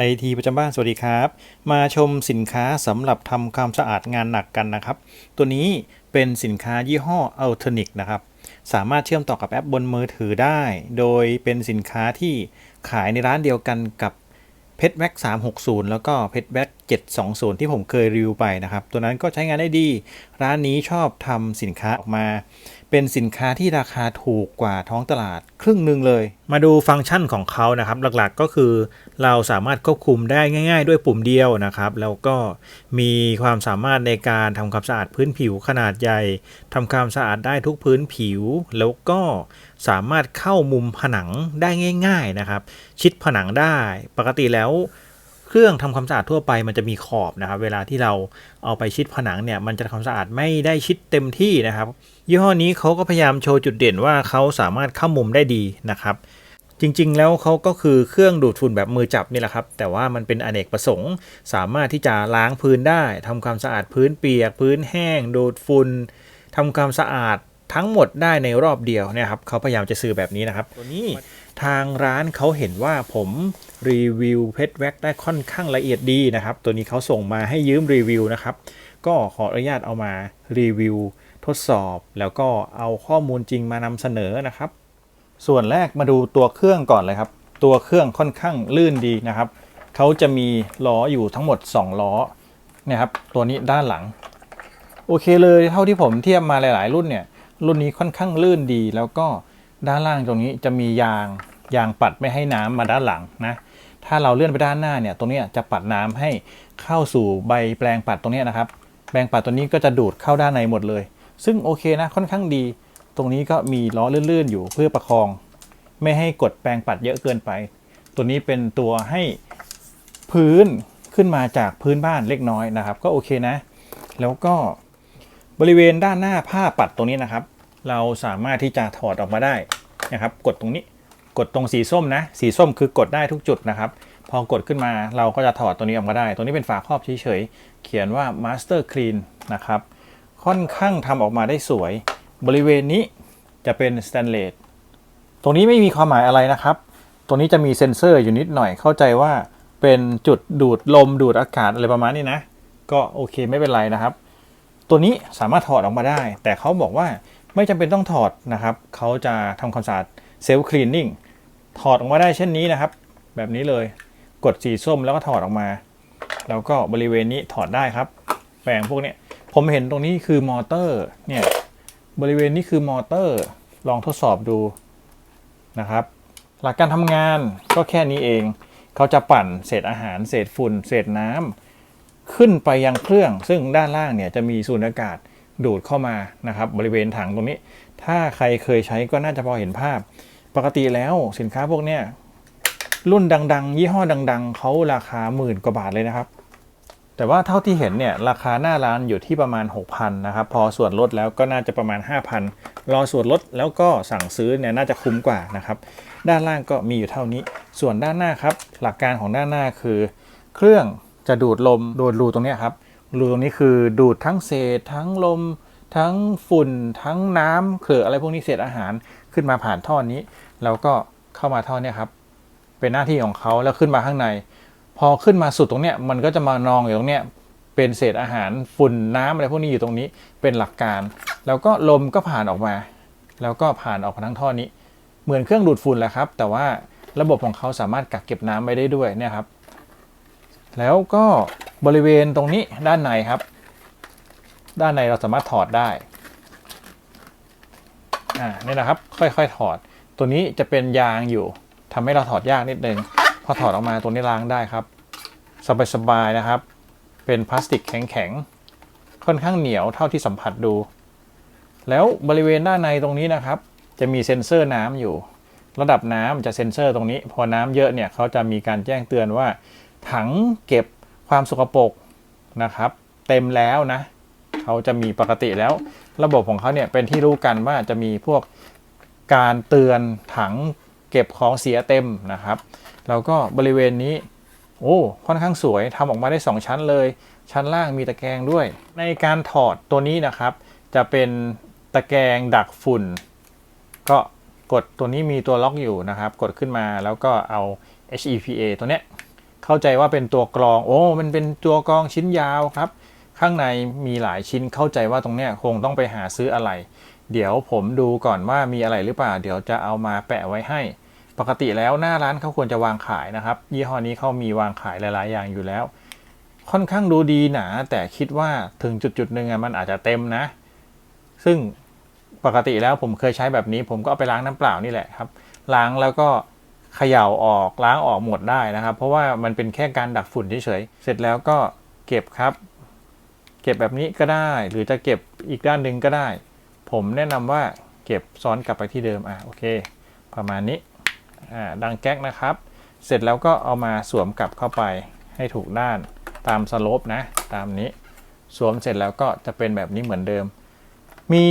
ไอทีประจำบ้าน สวัสดีครับ มาชมสินค้าสำหรับทำความสะอาดงานหนักกันนะครับ ตัวนี้เป็นสินค้ายี่ห้อ a l t e r n i c นะครับ สามารถเชื่อมต่อกับแอปบนมือถือได้ โดยเป็นสินค้าที่ขายในร้านเดียวกันกับ เพชรแว็ก360แล้วก็เพชรแว็ก720ที่ผมเคยรีวิวไปนะครับ ตัวนั้นก็ใช้งานได้ดี ร้านนี้ชอบทำสินค้าออกมา เป็นสินค้าที่ราคาถูกกว่าท้องตลาดครึ่งหนึ่งเลย มาดูฟังก์ชันของเขานะครับ หลักๆก็คือเราสามารถควบคุมได้ง่าย ๆ ด้วยปุ่มเดียวนะครับ แล้วก็มีความสามารถในการทำความสะอาดพื้นผิวขนาดใหญ่ทำความสะอาดได้ทุกพื้นผิว แล้วก็ สามารถเข้ามุมผนังได้ง่าย ๆนะครับ ชิดผนังได้ปกติแล้วเครื่องทำความสะอาดทั่วไปมันจะมีขอบนะครับ เวลาที่เราเอาไปชิดผนังเนี่ยมันจะทำความสะอาดไม่ได้ชิดเต็มที่นะครับ ยี่ห้อนี้เขาก็พยายามโชว์จุดเด่นว่าเขาสามารถเข้ามุมได้ดีนะครับ จริงๆ แล้วเขาก็คือเครื่องดูดฝุ่นแบบมือจับนี่แหละครับ แต่ว่ามันเป็นอเนกประสงค์ สามารถที่จะล้างพื้นได้ทำความสะอาดพื้นเปียก พื้นแห้ง ดูดฝุ่นทำความสะอาด ทั้งหมดได้ในรอบเดียวเนี่ยครับเขาพยายามจะสื่อแบบนี้นะครับ ตัวนี้ทางร้านเขาเห็นว่าผมรีวิวเพชรแว็กได้ค่อนข้างละเอียดดีนะครับ ตัวนี้เขาส่งมาให้ยืมรีวิวนะครับ ก็ขออนุญาตเอามารีวิวทดสอบ แล้วก็เอาข้อมูลจริงมานำเสนอนะครับ ส่วนแรกมาดูตัวเครื่องก่อนเลยครับ ตัวเครื่องค่อนข้างลื่นดีนะครับเขาจะมีล้ออยู่ทั้งหมด 2 ล้อเนี่ยครับ ตัวนี้ด้านหลัง โอเคเลยเท่าที่ผมเทียบมาหลาย ๆ รุ่นเนี่ย รุ่นนี้ค่อนข้างลื่นดี แล้วก็ด้านล่างตรงนี้จะมียางยางปัดไม่ให้น้ำมาด้านหลังนะ ถ้าเราเลื่อนไปด้านหน้าเนี่ย ตรงนี้จะปัดน้ำให้เข้าสู่ใบแปลงปัดตรงนี้นะครับ แปลงปัดตัวนี้ก็จะดูดเข้าด้านในหมดเลย ซึ่งโอเคนะค่อนข้างดี ตรงนี้ก็มีล้อลื่นๆอยู่เพื่อประคอง ไม่ให้กดแปลงปัดเยอะเกินไป ตัวนี้เป็นตัวให้พื้นขึ้นมาจากพื้นบ้านเล็กน้อยนะครับ ก็โอเคนะ แล้วก็บริเวณด้านหน้าผ้าปัดตรงนี้นะครับ เราสามารถที่จะถอดออกมาได้นะครับ กดตรงนี้กดตรงสีส้มนะ สีส้มคือกดได้ทุกจุดนะครับ พอกดขึ้นมาเราก็จะถอดตัวนี้ออกมาได้ ตัวนี้เป็นฝาครอบเฉยๆ เขียนว่า Master Clean นะครับ ค่อนข้างทำออกมาได้สวย บริเวณนี้จะเป็นสแตนเลสตรงนี้ไม่มีความหมายอะไรนะครับ ตรงนี้จะมีเซ็นเซอร์อยู่นิดหน่อยเข้าใจว่าเป็นจุดดูดลมดูดอากาศอะไรประมาณนี้นะ ก็โอเคไม่เป็นไรนะครับ ตัวนี้สามารถถอดออกมาได้ แต่เขาบอกว่า ไม่จำเป็นต้องถอดนะครับ เขาจะทำความสะอาดเซลล์คลีนนิ่งถอดออกมาได้เช่นนี้นะครับ แบบนี้เลยกดสีส้มแล้วก็ถอดออกมา แล้วก็บริเวณนี้ถอดได้ครับแปลงพวกนี้ผมเห็นตรงนี้คือมอเตอร์เนี่ยบริเวณนี้คือมอเตอร์ลองทดสอบดูนะครับ หลักการทำงานก็แค่นี้เอง เขาจะปั่นเศษอาหาร เศษฝุ่น เศษน้ำขึ้นไปยังเครื่อง ซึ่งด้านล่างเนี่ยจะมีสูญอากาศ ดูดเข้ามานะครับบริเวณถังตรงนี้ ถ้าใครเคยใช้ก็น่าจะพอเห็นภาพ ปกติแล้วสินค้าพวกเนี้ยรุ่นดัง ๆ ยี่ห้อดัง ๆเขาราคาหมื่นกว่าบาทเลยนะครับ แต่ว่าเท่าที่เห็นเนี่ยราคาหน้าร้านอยู่ที่ประมาณ 6,000นะครับพอส่วนลดแล้วก็น่าจะประมาณ 5,000 รอส่วนลดแล้วก็สั่งซื้อเนี่ยน่าจะคุ้มกว่านะครับด้านล่างก็มีอยู่เท่านี้ ส่วนด้านหน้าครับหลักการของด้านหน้าคือ เครื่องจะดูดลมดูดรูตรงนี้ครับ รูตรงนี้คือดูดทั้งเศษ ทั้งลม ทั้งฝุ่น ทั้งน้ำเขืออะไรพวกนี้เศษอาหารขึ้นมาผ่านท่อนี้ แล้วก็เข้ามาท่อเนี้ยครับ เป็นหน้าที่ของเขาแล้วขึ้นมาข้างใน พอขึ้นมาสุดตรงเนี้ยมันก็จะมานองอยู่ตรงเนี้ยเป็นเศษอาหารฝุ่นน้ำอะไรพวกนี้อยู่ตรงนี้เป็นหลักการ แล้วก็ลมก็ผ่านออกมา แล้วก็ผ่านออกมาทั้งท่อนี้ เหมือนเครื่องดูดฝุ่นแหละครับ แต่ว่าระบบของเขาสามารถกักเก็บน้ำไว้ได้ด้วยเนี่ยครับ แล้วก็ บริเวณตรงนี้ด้านในครับ ด้านในเราสามารถถอดได้อ่านี่นะครับ ค่อยๆถอด ตัวนี้จะเป็นยางอยู่ทำให้เราถอดยากนิดนึงพอถอดออกมาตัวนี้ล้างได้ครับ สบายๆนะครับ เป็นพลาสติกแข็งๆค่อนข้างเหนียวเท่าที่สัมผัสดู แล้วบริเวณด้านในตรงนี้นะครับ จะมีเซ็นเซอร์น้ำอยู่ ระดับน้ำจะเซ็นเซอร์ตรงนี้ พอน้ำเยอะเนี่ยเขาจะมีการแจ้งเตือนว่า ถังเก็บ ความสกปรกนะครับ เต็มแล้วนะเขาจะมีปกติแล้ว ระบบของเขาเนี่ยเป็นที่รู้กันว่าจะมีพวกการเตือนถังเก็บของเสียเต็มนะครับ แล้วก็บริเวณนี้ โอ้ค่อนข้างสวยทำออกมาได้ 2 ชั้นเลย ชั้นล่างมีตะแกรงด้วย ในการถอดตัวนี้นะครับ จะเป็นตะแกรงดักฝุ่น ก็กดตัวนี้มีตัวล็อกอยู่นะครับ กดขึ้นมาแล้วก็เอา HEPA ตัวเนี้ย เข้าใจว่าเป็นตัวกรอง โอ้ มันเป็นตัวกรองชิ้นยาวครับ ข้างในมีหลายชิ้นเข้าใจว่าตรงเนี้ยคงต้องไปหาซื้ออะไร เดี๋ยวผมดูก่อนว่ามีอะไรหรือเปล่า เดี๋ยวจะเอามาแปะไว้ให้ ปกติแล้วหน้าร้านเขาควรจะวางขายนะครับ ยี่ห้อนี้เขามีวางขายหลาย ๆ อย่างอยู่แล้ว ค่อนข้างดูดีหนาแต่คิดว่าถึงจุดจุดๆหนึ่งมันอาจจะเต็มนะ ซึ่งปกติแล้วผมเคยใช้แบบนี้ ผมก็เอาไปล้างน้ำเปล่านี่แหละครับ ล้างแล้วก็ เขย่าออกล้างออกหมดได้นะครับ เพราะว่ามันเป็นแค่การดักฝุ่นเฉยๆเสร็จแล้วก็เก็บครับ เก็บแบบนี้ก็ได้ หรือจะเก็บอีกด้านหนึ่งก็ได้ ผมแนะนำว่าเก็บซ้อนกลับไปที่เดิมอะโอเค ประมาณนี้อ่าดังแก๊กนะครับ เสร็จแล้วก็เอามาสวมกลับเข้าไปให้ถูกด้านตามสโลปนะตามนี้สวมเสร็จแล้วก็จะเป็นแบบนี้เหมือนเดิม มี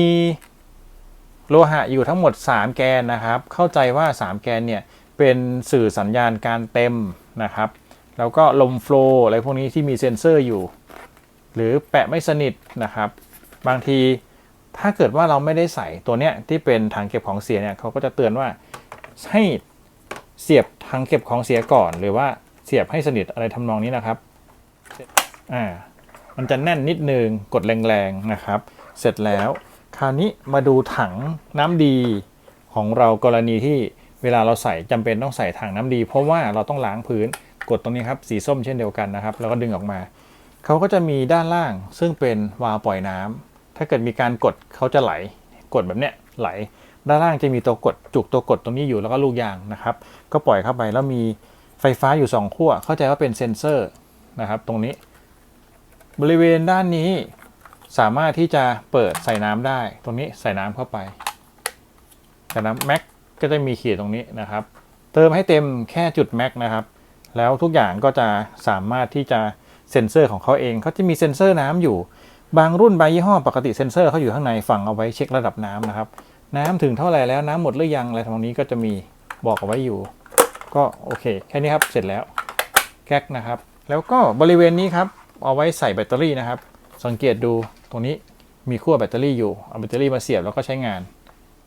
โลหะอยู่ทั้งหมด 3 แกนนะครับ เข้าใจว่า 3 แกนเนี่ย เป็นสื่อสัญญาณการเต็มนะครับ แล้วก็ลมโฟลว์อะไรพวกนี้ที่มีเซ็นเซอร์อยู่ หรือแปะไม่สนิทนะครับ บางทีถ้าเกิดว่าเราไม่ได้ใส่ตัวเนี้ยที่เป็นถังเก็บของเสียเนี่ยเขาก็จะเตือนว่าให้เสียบถังเก็บของเสียก่อน หรือว่าเสียบให้สนิทอะไรทำนองนี้นะครับอ่ามันจะแน่นนิดนึงกดแรงๆนะครับ เสร็จแล้ว คราวนี้มาดูถังน้ำดีของเรากรณีที่ เวลาเราใส่จำเป็นต้องใส่ถังน้ำดี เพราะว่าเราต้องล้างพื้นกดตรงนี้ครับสีส้มเช่นเดียวกันนะครับ แล้วก็ดึงออกมาเขาก็จะมีด้านล่างซึ่งเป็นวาล์วปล่อยน้ำถ้าเกิดมีการกดเขาจะไหล กดแบบเนี้ยไหล ด้านล่างจะมีตัวกดจุกตัวกดตรงนี้อยู่แล้วก็ลูกยางนะครับ ก็ปล่อยเข้าไปแล้วมีไฟฟ้าอยู่ 2 ขั้ว เข้าใจว่าเป็นเซ็นเซอร์นะครับ ตรงนี้ บริเวณด้านนี้สามารถที่จะเปิดใส่น้ำได้ ตรงนี้ใส่น้ำเข้าไป ใส่น้ำแม็ก ก็จะมีขีดตรงนี้นะครับ เติมให้เต็มแค่จุดแม็กนะครับ แล้วทุกอย่างก็จะสามารถที่จะเซ็นเซอร์ของเขาเองเขาจะมีเซ็นเซอร์น้ำอยู่ บางรุ่นบางยี่ห้อปกติเซ็นเซอร์เขาอยู่ข้างในฝั่งเอาไว้เช็คระดับน้ำนะครับ น้ำถึงเท่าไหร่แล้วน้ำหมดหรือยังอะไรทำนองนี้ก็จะมีบอกเอาไว้อยู่ ก็โอเคแค่นี้ครับเสร็จแล้วแก๊กนะครับ แล้วก็บริเวณนี้ครับเอาไว้ใส่แบตเตอรี่นะครับ สังเกตดูตรงนี้มีขั้วแบตเตอรี่อยู่เอาแบตเตอรี่มาเสียบแล้วก็ใช้งาน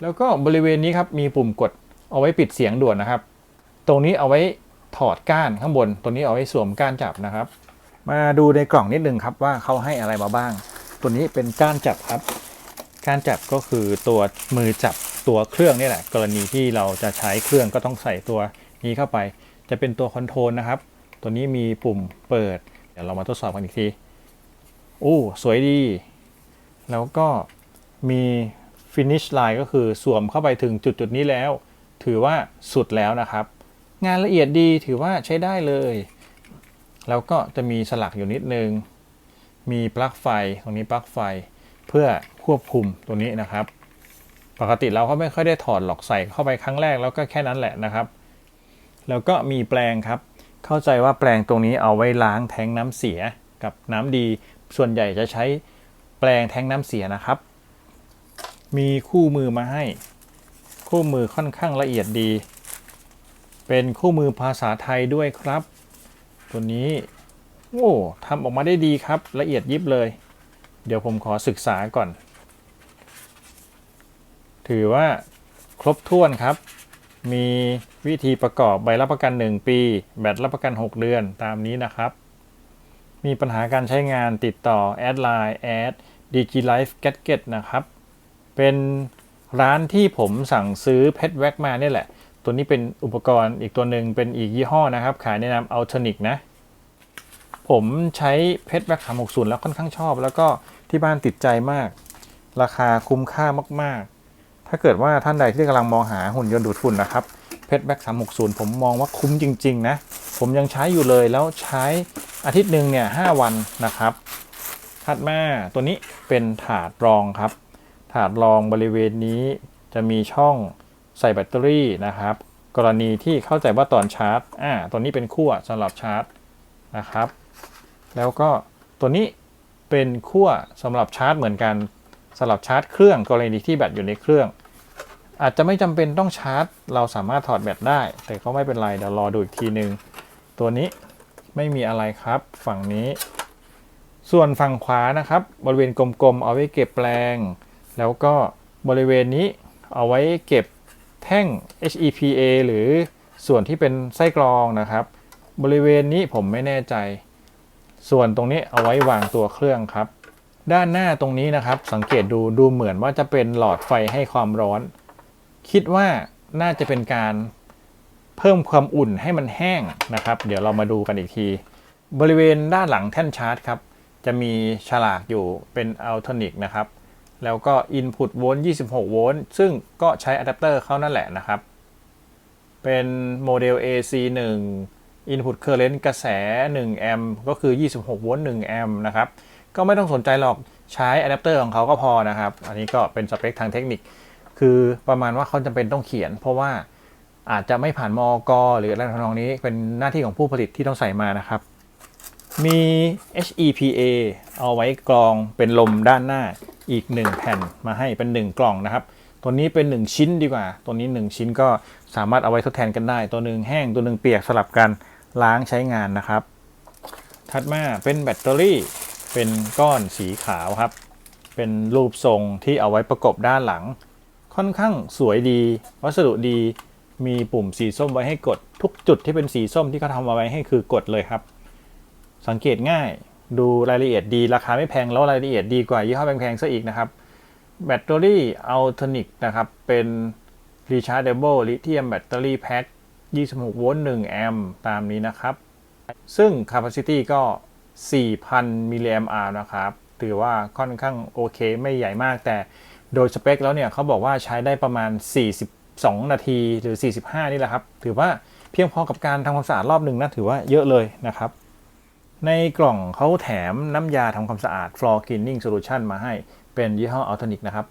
แล้วก็บริเวณนี้ครับมีปุ่มกดเอาไว้ปิดเสียงด่วนนะครับ ตรงนี้เอาไว้ถอดก้านข้างบน ตัวนี้เอาไว้สวมก้านจับนะครับ มาดูในกล่องนิดนึงครับว่าเขาให้อะไรมาบ้าง ตัวนี้เป็นก้านจับครับ ก้านจับก็คือตัวมือจับตัวเครื่องนี่แหละ กรณีที่เราจะใช้เครื่องก็ต้องใส่ตัวนี้เข้าไป จะเป็นตัวคอนโทรลนะครับ ตัวนี้มีปุ่มเปิด เดี๋ยวเรามาทดสอบกันอีกทีโอ้สวยดี แล้วก็มี finish line ก็คือสวมเข้าไปถึงจุดจุดๆนี้แล้ว ถือว่าสุดแล้วนะครับ งานละเอียดดีถือว่าใช้ได้เลย แล้วก็จะมีสลักอยู่นิดนึง มีปลั๊กไฟตรงนี้ปลั๊กไฟเพื่อควบคุมตัวนี้นะครับ ปกติเราก็ไม่ค่อยได้ถอดหลอกใส่เข้าไปครั้งแรกแล้วก็แค่นั้นแหละนะครับ แล้วก็มีแปลงครับ เข้าใจว่าแปลงตรงนี้เอาไว้ล้างแทงน้ำเสียกับน้ำดี ส่วนใหญ่จะใช้แปลงแทงน้ำเสียนะครับ มีคู่มือมาให้ คู่มือค่อนข้างละเอียดดี เป็นคู่มือภาษาไทยด้วยครับ ตัวนี้โอ้ทำออกมาได้ดีครับ ละเอียดยิบเลย เดี๋ยวผมขอศึกษาก่อน ถือว่าครบถ้วนครับ มีวิธีประกอบใบรับประกัน 1 ปี แบตรับประกัน 6 เดือนตามนี้นะครับ มีปัญหาการใช้งานติดต่อแอดไลน์แอด DigiLife Gadget นะครับ เป็นร้านที่ผมสั่งซื้อเพชรแว็กมาเนี่ยแหละ ตัวนี้เป็นอุปกรณ์อีกตัวหนึ่งเป็นอีกยี่ห้อนะครับ ขายในนาม Altonic นะ ผมใช้เพชรแว็ก360แล้วค่อนข้างชอบ แล้วก็ที่บ้านติดใจมาก ราคาคุ้มค่ามาก ๆ ถ้าเกิดว่าท่านใดที่กำลังมองหาหุ่นยนต์ดูดฝุ่นนะครับเพชรแบ็ก360ผมมองว่าคุ้มจริง ๆ นะ ผมยังใช้อยู่เลยแล้วใช้อาทิตย์หนึ่งเนี่ย5วันนะครับ ถัดมาตัวนี้เป็นถาดรองครับ ถาดรองบริเวณนี้จะมีช่องใส่แบตเตอรี่นะครับ กรณีที่เข้าใจว่าตอนชาร์จอ่าตัวนี้เป็นขั้วสำหรับชาร์จนะครับ แล้วก็ตัวนี้เป็นขั้วสำหรับชาร์จเหมือนกันสำหรับชาร์จเครื่องกรณีที่แบตอยู่ในเครื่อง อาจจะไม่จำเป็นต้องชาร์จ เราสามารถถอดแบตได้ แต่ก็ไม่เป็นไรเดี๋ยวรอดูอีกทีนึง ตัวนี้ไม่มีอะไรครับ ฝั่งนี้ ส่วนฝั่งขวานะครับ บริเวณกลมๆเอาไว้เก็บแปลง แล้วก็บริเวณนี้เอาไว้เก็บแท่ง HEPA หรือส่วนที่เป็นไส้กรองนะครับ บริเวณนี้ผมไม่แน่ใจ ส่วนตรงนี้เอาไว้วางตัวเครื่องครับ ด้านหน้าตรงนี้นะครับ สังเกตดูดูเหมือนว่าจะเป็นหลอดไฟให้ความร้อน คิดว่าน่าจะเป็นการเพิ่มความอุ่นให้มันแห้งนะครับ เดี๋ยวเรามาดูกันอีกที บริเวณด้านหลังแท่นชาร์จครับ จะมีฉลากอยู่เป็นอัลโทนิกนะครับ แล้วก็ Input โวลต์26 โวลต์ซึ่งก็ใช้อะแดปเตอร์เข้านั่นแหละนะครับ เป็นโมเดล AC1 Input Current กระแส 1 แอมป์ก็คือ 26 โวลต์ 1 แอมป์นะครับ ก็ไม่ต้องสนใจหรอกใช้อะแดปเตอร์ของเขาก็พอนะครับ อันนี้ก็เป็นสเปคทางเทคนิค คือประมาณว่าเขาจำเป็นต้องเขียน เพราะว่าอาจจะไม่ผ่านมอกหรืออะไรทำนองนี้เป็นหน้าที่ของผู้ผลิตที่ต้องใส่มานะครับ มี HEPA เอาไว้กรองเป็นลมด้านหน้าอีก 1 แผ่นมาให้เป็น 1 กล่องนะครับ ตัวนี้เป็น 1 ชิ้นดีกว่า ตัวนี้ 1 ชิ้นก็สามารถเอาไว้ทดแทนกันได้ ตัวหนึ่งแห้งตัวหนึ่งเปียกสลับกันล้างใช้งานนะครับ ถัดมาเป็นแบตเตอรี่เป็นก้อนสีขาวครับ เป็นรูปทรงที่เอาไว้ประกบด้านหลัง ค่อนข้างสวยดี วัสดุดีมีปุ่มสีส้มไว้ให้กด ทุกจุดที่เป็นสีส้มที่เขาทำเอาไว้ให้คือกดเลยครับ สังเกตง่าย ดูรายละเอียดดี ราคาไม่แพงแล้วรายละเอียดดีกว่ายี่ห้อแพงๆซะอีกนะครับแบตเตอรี่อัลเทอนิกนะครับ เป็น Rechargeable Lithium Battery Pack 26 โวลต์ 1 แอมป์ตามนี้นะครับ ซึ่ง Capacity ก็ 4,000 มิลลิแอมป์นะครับ ถือว่าค่อนข้างโอเค ไม่ใหญ่มากแต่โดยสเปคแล้วเนี่ยเขาบอกว่าใช้ได้ประมาณ 42 นาทีหรือ 45 นี่แหละครับ ถือว่าเพียงพอกับการทำความสะอาดรอบหนึ่งนะ ถือว่าเยอะเลยนะครับ ในกล่องเขาแถมน้ำยาทำความสะอาด Floor Cleaning Solution มาให้เป็นยี่ห้อ Altonic นะครับ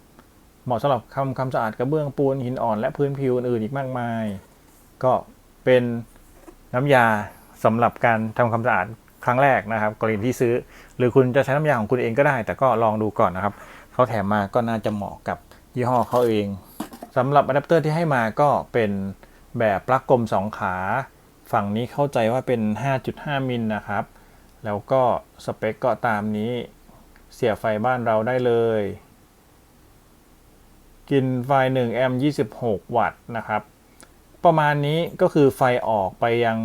เหมาะสำหรับทำความสะอาดกระเบื้องปูนหินอ่อนและพื้นผิวอื่นอีกมากมาย ก็เป็นน้ำยาสำหรับการทำความสะอาดครั้งแรกนะครับกรณีที่ซื้อ หรือคุณจะใช้น้ำยาของคุณเองก็ได้ แต่ก็ลองดูก่อนนะครับเขาแถมมาก็น่าจะเหมาะกับยี่ห้อเขาเองสำหรับอะแดปเตอร์ที่ให้มาก็เป็นแบบปลั๊กกลม 2 ขา ฝั่งนี้เข้าใจว่าเป็น 5.5 มิลนะครับ แล้วก็สเปคก็ตามนี้ เสียบไฟบ้านเราได้เลย กินไฟ1แอมป์26 วัตต์นะครับ ประมาณนี้ก็คือไฟออกไปยัง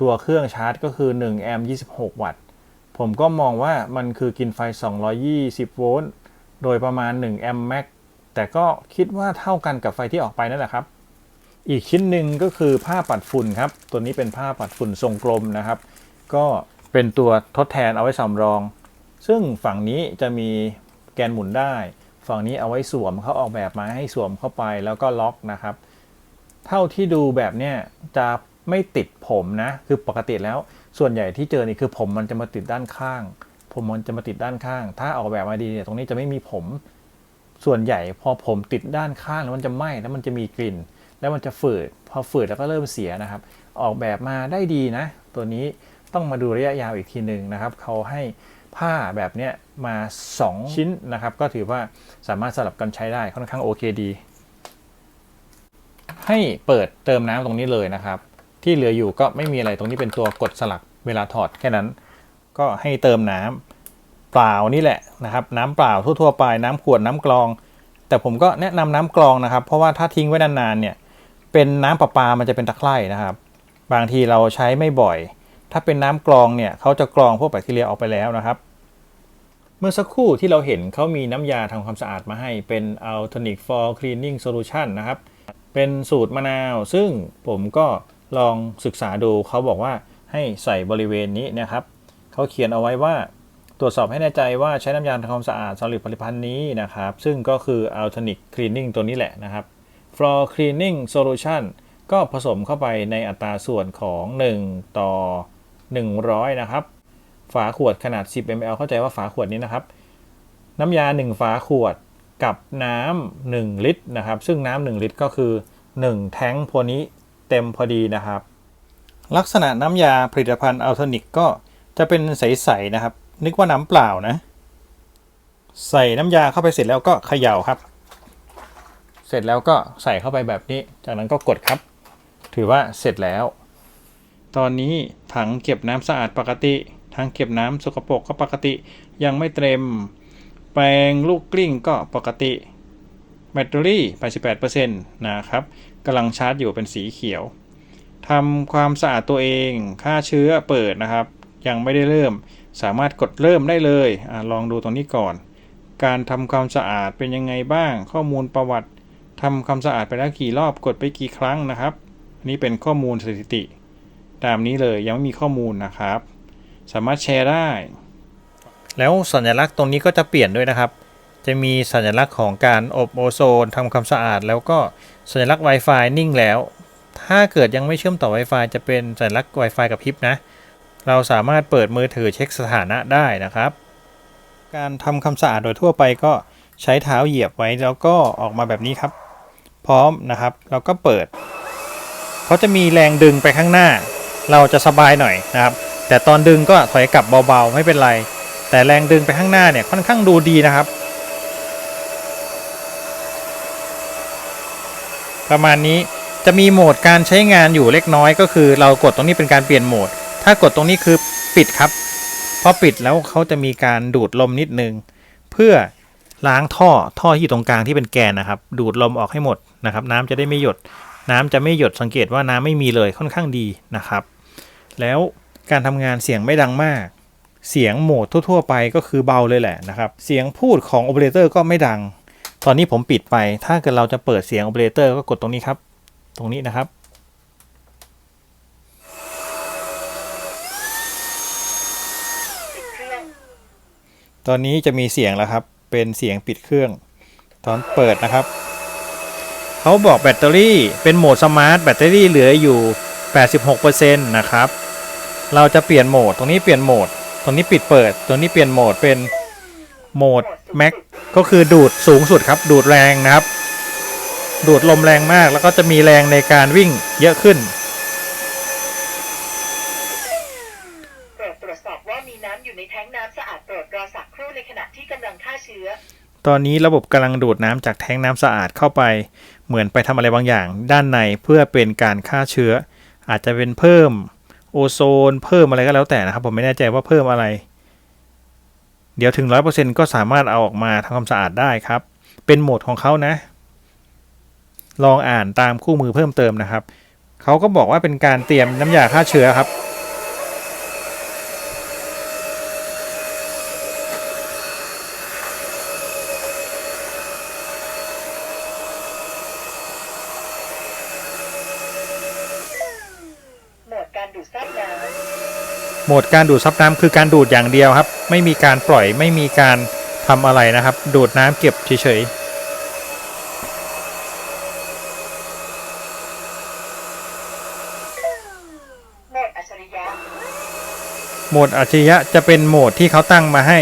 ตัวเครื่องชาร์จก็คือ1แอมป์26 วัตต์ ผมก็มองว่ามันคือกินไฟ 220 โวลต์ โดยประมาณ1แอมป์แม็ก แต่ก็คิดว่าเท่ากันกับไฟที่ออกไปนั่นแหละครับ อีกชิ้นหนึ่งก็คือผ้าปัดฝุ่นครับ ตัวนี้เป็นผ้าปัดฝุ่นทรงกลมนะครับ ก็ เป็นตัวทดแทนเอาไว้สำรอง ซึ่งฝั่งนี้จะมีแกนหมุนได้ ฝั่งนี้เอาไว้สวมเขาออกแบบมาให้สวมเข้าไปแล้วก็ล็อกนะครับ เท่าที่ดูแบบเนี้ยจะไม่ติดผมนะ คือปกติแล้ว ส่วนใหญ่ที่เจอนี่คือผมมันจะมาติดด้านข้าง ผมมันจะมาติดด้านข้าง ถ้าออกแบบมาดีเนี่ยตรงนี้จะไม่มีผม ส่วนใหญ่พอผมติดด้านข้างแล้วมันจะไหม้แล้วมันจะมีกลิ่น แล้วมันจะฝืด พอฝืดแล้วก็เริ่มเสียนะครับ ออกแบบมาได้ดีนะ ตัวนี้ ต้องมาดูระยะยาวอีกทีหนึ่งนะครับเขาให้ผ้าแบบเนี้ยมา 2 ชิ้นนะครับ ก็ถือว่าสามารถสลับกันใช้ได้ค่อนข้างโอเคดี ให้เปิดเติมน้ำตรงนี้เลยนะครับ ที่เหลืออยู่ก็ไม่มีอะไรตรงนี้เป็นตัวกดสลักเวลาถอดแค่นั้น ก็ให้เติมน้ำเปล่านี่แหละนะครับ น้ำเปล่าทั่วๆไปน้ำขวดน้ำกรอง แต่ผมก็แนะนำน้ำกรองนะครับ เพราะว่าถ้าทิ้งไว้นานๆเนี่ยเป็นน้ำประปามันจะเป็นตะไคร่นะครับ บางทีเราใช้ไม่บ่อย ถ้าเป็นน้ำกรองเนี่ยเขาจะกรองพวกแบคทีเรียออกไปแล้วนะครับ เมื่อสักครู่ที่เราเห็นเขามีน้ำยาทำความสะอาดมาให้เป็น Altonic for Cleaning Solution นะครับ เป็นสูตรมะนาว ซึ่งผมก็ลองศึกษาดูเขาบอกว่าให้ใส่บริเวณนี้นะครับเขาเขียนเอาไว้ว่าตรวจสอบให้แน่ใจว่าใช้น้ำยาทำความสะอาดสำหรับผลิตภัณฑ์นี้นะครับ ซึ่งก็คือ Altonic Cleaning ตัวนี้แหละนะครับ Floor Cleaning Solution ก็ผสมเข้าไปในอัตราส่วนของ 1 ต่อ 100 นะครับ ฝาขวดขนาด 10 ml เข้าใจว่าฝาขวดนี้นะครับ น้ำยา 1 ฝาขวดกับน้ำ1ลิตรนะครับ ซึ่งน้ำ1ลิตรก็คือ 1 แท้งพวนี้เต็มพอดีนะครับ ลักษณะน้ำยาผลิตภัณฑ์อัลโทนิกก็จะเป็นใสๆนะครับ นึกว่าน้ำเปล่านะ ใส่น้ำยาเข้าไปเสร็จแล้วก็เขย่าครับ เสร็จแล้วก็ใส่เข้าไปแบบนี้ จากนั้นก็กดครับ ถือว่าเสร็จแล้ว ตอนนี้ถังเก็บน้ำสะอาดปกติ ถังเก็บน้ำสกปรกก็ปกติ ยังไม่เต็ม แปรงลูกกลิ้งก็ปกติ แบตเตอรี่ 88%นะครับกำลังชาร์จอยู่เป็นสีเขียวทำความสะอาดตัวเองฆ่าเชื้อเปิดนะครับ ยังไม่ได้เริ่ม สามารถกดเริ่มได้เลยอลองดูตรงนี้ก่อน การทำความสะอาดเป็นยังไงบ้าง ข้อมูลประวัติทำความสะอาดไปแล้วกี่รอบกดไปกี่ครั้งนะครับ อันนี้เป็นข้อมูลสถิติ ตามนี้เลยยังไม่มีข้อมูลนะครับ สามารถแชร์ได้ แล้วสัญลักษณ์ตรงนี้ก็จะเปลี่ยนด้วยนะครับ จะมีสัญลักษณ์ของการอบโอโซนทำความสะอาด แล้วก็สัญลักษณ์ Wi-Fi นิ่งแล้ว ถ้าเกิดยังไม่เชื่อมต่อ Wi-Fi จะเป็นสัญลักษณ์ Wi-Fi กับพริบนะ เราสามารถเปิดมือถือเช็คสถานะได้นะครับ การทำความสะอาดโดยทั่วไปก็ใช้เท้าเหยียบไว้แล้วก็ออกมาแบบนี้ครับ พร้อมนะครับ เราก็เปิดเขาจะมีแรงดึงไปข้างหน้า เราจะสบายหน่อยนะครับ แต่ตอนดึงก็ถอยกลับเบาๆไม่เป็นไร แต่แรงดึงไปข้างหน้าเนี่ยค่อนข้างดูดีนะครับ ประมาณนี้จะมีโหมดการใช้งานอยู่เล็กน้อยก็คือ เรากดตรงนี้เป็นการเปลี่ยนโหมด ถ้ากดตรงนี้คือปิดครับพอปิดแล้วเขาจะมีการดูดลมนิดนึง เพื่อล้างท่อท่อที่อยู่ตรงกลางที่เป็นแกนนะครับ ดูดลมออกให้หมดนะครับ น้ำจะได้ไม่หยด น้ำจะไม่หยดสังเกตว่าน้ำไม่มีเลยค่อนข้างดีนะครับ แล้วการทำงานเสียงไม่ดังมาก เสียงโหมดทั่ว ๆ ไปก็คือเบาเลยแหละนะครับ เสียงพูดของโอเปอเรเตอร์ก็ไม่ดัง ตอนนี้ผมปิดไป ถ้าเกิดเราจะเปิดเสียงโอเปอเรเตอร์ก็กดตรงนี้ครับ ตรงนี้นะครับ ตอนนี้จะมีเสียงแล้วครับ เป็นเสียงปิดเครื่อง ตอนเปิดนะครับ เขาบอกแบตเตอรี่เป็นโหมดสมาร์ทแบตเตอรี่เหลืออยู่ 86%นะครับ เราจะเปลี่ยนโหมด ตรงนี้เปลี่ยนโหมด ตรงนี้ปิดเปิด ตรงนี้เปลี่ยนโหมดเป็นโหมดแม็กก็คือดูดสูงสุดครับ ดูดแรงนะครับ ดูดลมแรงมากแล้วก็จะมีแรงในการวิ่งเยอะขึ้นโปรดตรวจสอบว่ามีน้ำอยู่ในแท้งน้ำสะอาดโปรดรอสักครู่ในขณะที่กำลังฆ่าเชื้อตอนนี้ระบบกำลังดูดน้ำจากแท้งน้ำสะอาดเข้าไป เหมือนไปทำอะไรบางอย่างด้านในเพื่อเป็นการฆ่าเชื้อ อาจจะเป็นเพิ่ม โอโซน เพิ่มอะไรก็แล้วแต่นะครับ ผมไม่แน่ใจว่าเพิ่มอะไร เดี๋ยวถึง 100%ก็สามารถเอาออกมาทำความสะอาดได้ครับ เป็นโหมดของเขานะ ลองอ่านตามคู่มือเพิ่มเติมนะครับ เขาก็บอกว่าเป็นการเตรียมน้ำยาฆ่าเชื้อครับ โหมดการดูดซับน้ โหมดการดูดซับน้ำคือการดูดอย่างเดียวครับ ไม่มีการปล่อยไม่มีการทำอะไรนะครับ ดูดน้ำเก็บเฉยโหมดอัจฉริยะๆโหมดอัจฉริยะจะเป็นโหมดที่เขาตั้งมาให้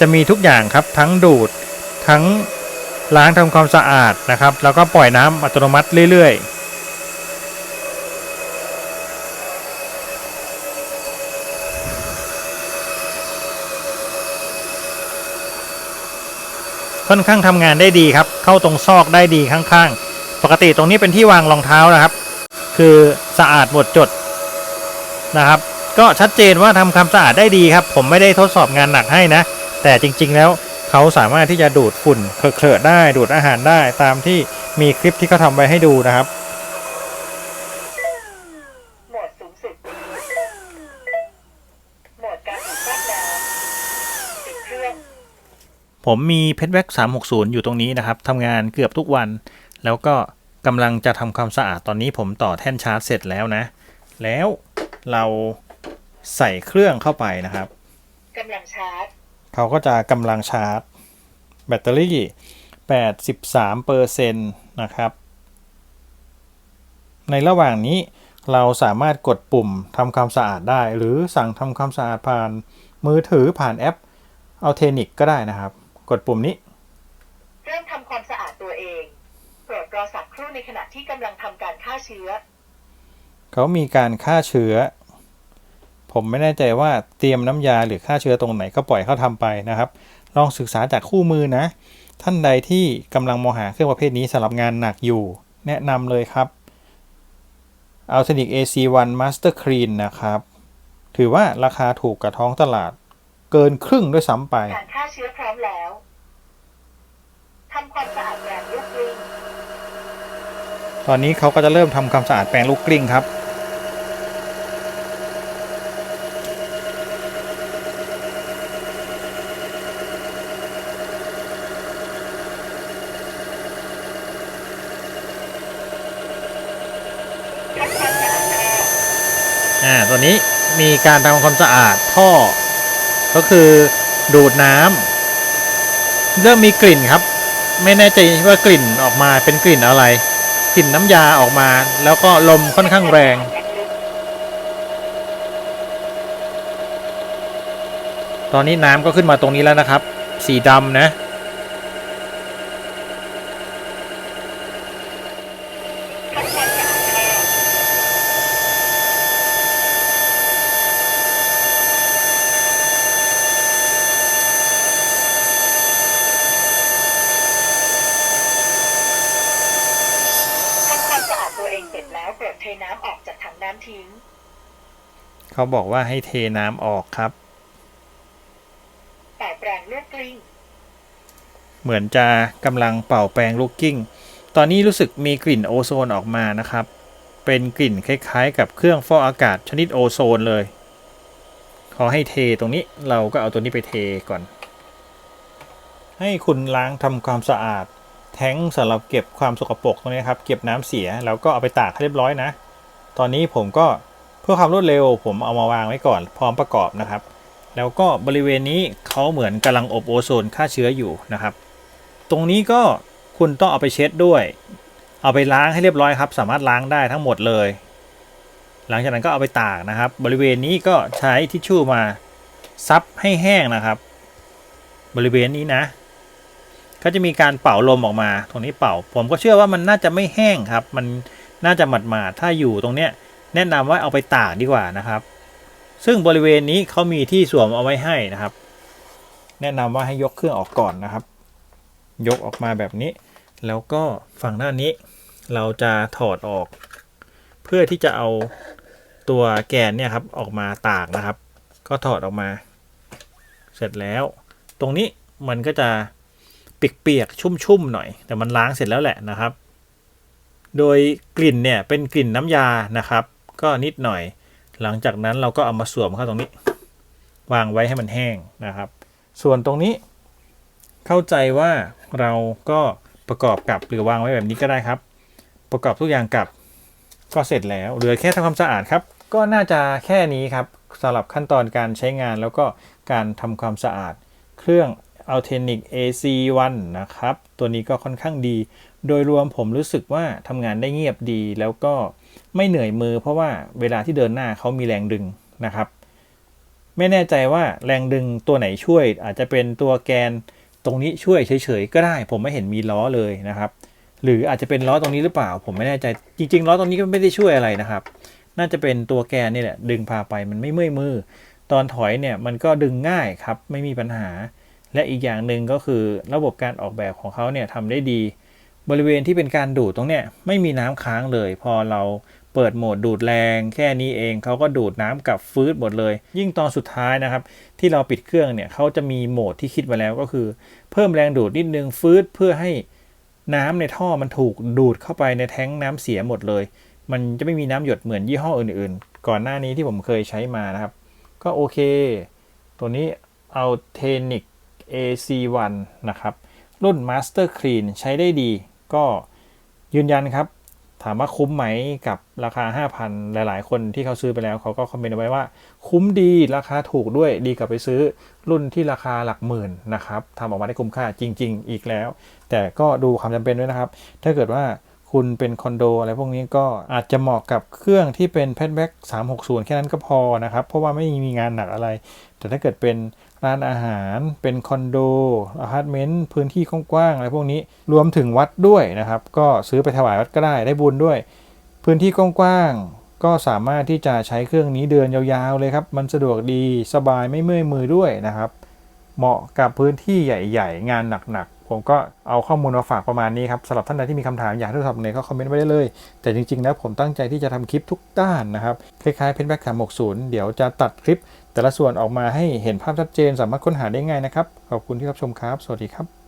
จะมีทุกอย่างครับทั้งดูดทั้งล้างทำความสะอาดนะครับ แล้วก็ปล่อยน้ำอัตโนมัติเรื่อยๆ ค่อนข้างทำงานได้ดีครับ เข้าตรงซอกได้ดีข้างๆ ปกติตรงนี้เป็นที่วางรองเท้านะครับ คือสะอาดหมดจดนะครับ ก็ชัดเจนว่าทำความสะอาดได้ดีครับ ผมไม่ได้ทดสอบงานหนักให้นะ แต่จริงๆแล้วเขาสามารถที่จะดูดฝุ่นเคลอะได้ ดูดอาหารได้ตามที่มีคลิปที่เขาทำไว้ให้ดูนะครับ โหมดสูงสุด โหมดการดูดซับน้ำปิดเครื่อง ผมมีเพชรแว็ก360อยู่ตรงนี้นะครับทำงานเกือบทุกวัน แล้วก็กำลังจะทำความสะอาดตอนนี้ผมต่อแท่นชาร์จเสร็จแล้วนะ แล้วเราใส่เครื่องเข้าไปนะครับกำลังชาร์จเขาก็จะกำลังชาร์จ แบตเตอรี่83เปอร์เซ็นต์นะครับ ในระหว่างนี้เราสามารถกดปุ่มทำความสะอาดได้ หรือสั่งทำความสะอาดผ่านมือถือผ่านแอป a l t e n i c ก็ได้นะครับ กดปุ่มนี้ เริ่มทำความสะอาดตัวเองโปรดรอสักครู่ในขณะที่กำลังทำการฆ่าเชื้อ เขามีการฆ่าเชื้อ ผมไม่แน่ใจว่าเตรียมน้ำยาหรือฆ่าเชื้อตรงไหนก็ปล่อยเขาทำไปนะครับ ลองศึกษาจากคู่มือนะ ท่านใดที่กำลังมองหาเครื่องประเภทนี้สำหรับงานหนักอยู่ แนะนำเลยครับ a l t e n i c AC1 Master Clean นะครับ ถือว่าราคาถูกกับท้องตลาด เกินครึ่งด้วยซ้ำไป การฆ่าเชื้อพร้อมแล้วทำความสะอาดแปลงลูกกลิ้งตอนนี้เขาก็จะเริ่มทำความสะอาดแปลงลูกกลิ้งครับ อ่า ตอนนี้มีการทำความสะอาดท่อ ก็คือดูดน้ำเริ่มมีกลิ่นครับ ไม่แน่ใจว่ากลิ่นออกมาเป็นกลิ่นอะไร กลิ่นน้ำยาออกมา แล้วก็ลมค่อนข้างแรง ตอนนี้น้ำก็ขึ้นมาตรงนี้แล้วนะครับ สีดำนะ ทำความสะอาดท่อทำความสะอาดตัวเองเสร็จแล้วโปรดเทน้ำออกจาก ถังน้ำทิ้งเขาบอกว่าให้เทน้ำออกครับเป่าแปรงลูกกลิ้ง เหมือนจะกำลังเป่าแปรงลูกกิ้ง ตอนนี้รู้สึกมีกลิ่นโอโซนออกมานะครับ เป็นกลิ่นคล้ายๆ กับเครื่องฟอกอากาศชนิดโอโซนเลยขอให้เทตรงนี้เราก็เอาตัวนี้ไปเทก่อน ให้คุณล้างทำความสะอาดแท้งสำหรับเก็บความสกปรกตรงนี้ครับ เก็บน้ำเสียแล้วก็เอาไปตากให้เรียบร้อยนะ ตอนนี้ผมก็เพื่อความรวดเร็ว ผมเอามาวางไว้ก่อน พร้อมประกอบนะครับ แล้วก็บริเวณนี้เขาเหมือนกำลังอบโอโซนฆ่าเชื้ออยู่นะครับ ตรงนี้ก็คุณต้องเอาไปเช็ดด้วย เอาไปล้างให้เรียบร้อยครับ สามารถล้างได้ทั้งหมดเลย หลังจากนั้นก็เอาไปตากนะครับ บริเวณนี้ก็ใช้ทิชชู่มาซับให้แห้งนะครับ บริเวณนี้นะก็จะมีการเป่าลมออกมา ตรงนี้เป่า ผมก็เชื่อว่ามันน่าจะไม่แห้งครับ มัน น่าจะหมาดมาดๆถ้าอยู่ตรงเนี้ยแนะนำว่าเอาไปตากดีกว่านะครับ ซึ่งบริเวณนี้เขามีที่สวมเอาไว้ให้นะครับ แนะนำว่าให้ยกเครื่องออกก่อนนะครับ ยกออกมาแบบนี้ แล้วก็ฝั่งด้านนี้ เราจะถอดออก เพื่อที่จะเอาตัวแกนเนี่ยครับออกมาตากนะครับ ก็ถอดออกมา เสร็จแล้ว ตรงนี้มันก็จะเปียกๆชุ่มๆหน่อย แต่มันล้างเสร็จแล้วแหละนะครับ โดยกลิ่นเนี่ยเป็นกลิ่นน้ำยานะครับ ก็นิดหน่อย หลังจากนั้นเราก็เอามาสวมเข้าตรงนี้ วางไว้ให้มันแห้งนะครับ ส่วนตรงนี้ เข้าใจว่าเราก็ประกอบกับหรือวางไว้แบบนี้ก็ได้ครับ ประกอบทุกอย่างกับก็เสร็จแล้วเหลือแค่ทำความสะอาดครับ ก็น่าจะแค่นี้ครับสำหรับขั้นตอนการใช้งานแล้วก็การทำความสะอาด เครื่อง Altenic AC1 นะครับ ตัวนี้ก็ค่อนข้างดี โดยรวมผมรู้สึกว่าทำงานได้เงียบดี แล้วก็ไม่เหนื่อยมือ เพราะว่าเวลาที่เดินหน้าเขามีแรงดึงนะครับ ไม่แน่ใจว่าแรงดึงตัวไหนช่วย อาจจะเป็นตัวแกนตรงนี้ช่วยเฉยๆก็ได้ ผมไม่เห็นมีล้อเลยนะครับ หรืออาจจะเป็นล้อตรงนี้หรือเปล่า ผมไม่แน่ใจจริงๆล้อตรงนี้ก็ไม่ได้ช่วยอะไรนะครับ น่าจะเป็นตัวแกนนี่แหละดึงพาไปมันไม่เมื่อยมือ ตอนถอยเนี่ยมันก็ดึงง่ายครับไม่มีปัญหา และอีกอย่างหนึ่งก็คือระบบการออกแบบของเขาเนี่ยทำได้ดี บริเวณที่เป็นการดูดตรงเนี้ยไม่มีน้ำค้างเลย พอเราเปิดโหมดดูดแรง แค่นี้เองเขาก็ดูดน้ำกับฟืดหมดเลย ยิ่งตอนสุดท้ายนะครับ ที่เราปิดเครื่องเนี่ยเขาจะมีโหมดที่คิดมาแล้วก็คือ เพิ่มแรงดูดนิดนึงฟืดเพื่อให้น้ำในท่อมันถูกดูดเข้าไปในแท้งน้ำเสียหมดเลย มันจะไม่มีน้ำหยดเหมือนยี่ห้ออื่นๆ ก่อนหน้านี้ที่ผมเคยใช้มานะครับ ก็โอเค ตัวนี้เอาเทนิก AC1 นะครับ รุ่น Master Clean ใช้ได้ดี ก็ยืนยันครับ ถามว่าคุ้มไหมกับราคา 5,000 หลาย ๆ คนที่เขาซื้อไปแล้วเขาก็คอมเมนต์ไว้ว่า คุ้มดีราคาถูกด้วยดีกว่าไปซื้อรุ่นที่ราคาหลักหมื่นนะครับทำออกมาได้คุ้มค่าจริง ๆ อีกแล้ว แต่ก็ดูความจำเป็นด้วยนะครับ ถ้าเกิดว่าคุณเป็นคอนโดอะไรพวกนี้ก็อาจจะเหมาะกับเครื่องที่เป็นแพดแบ็ก360 แค่นั้นก็พอนะครับ เพราะว่าไม่มีงานหนักอะไร แต่ถ้าเกิดเป็น ร้านอาหารเป็นคอนโดอพาร์ตเมนต์พื้นที่กว้างๆอะไรพวกนี้รวมถึงวัดด้วยนะครับ ก็ซื้อไปถวายวัดก็ได้ได้บุญด้วย พื้นที่กว้างๆก็สามารถที่จะใช้เครื่องนี้เดินยาวๆเลยครับ มันสะดวกดีสบายไม่เมื่อยมือด้วยนะครับ เหมาะกับพื้นที่ใหญ่ๆ งานหนักๆ ผมก็เอาข้อมูลมาฝากประมาณนี้ครับสำหรับท่านใดที่มีคำถามอยากทดสอบไหนก็คอมเมนต์ไว้ได้เลย แต่จริงๆแล้วผมตั้งใจที่จะทำคลิปทุกด้านนะครับคล้ายๆเพนแบ็กสามหกศูนย์เดี๋ยวจะตัดคลิป แต่ละส่วนออกมาให้เห็นภาพชัดเจนสามารถค้นหาได้ง่ายนะครับ ขอบคุณที่รับชมครับ สวัสดีครับ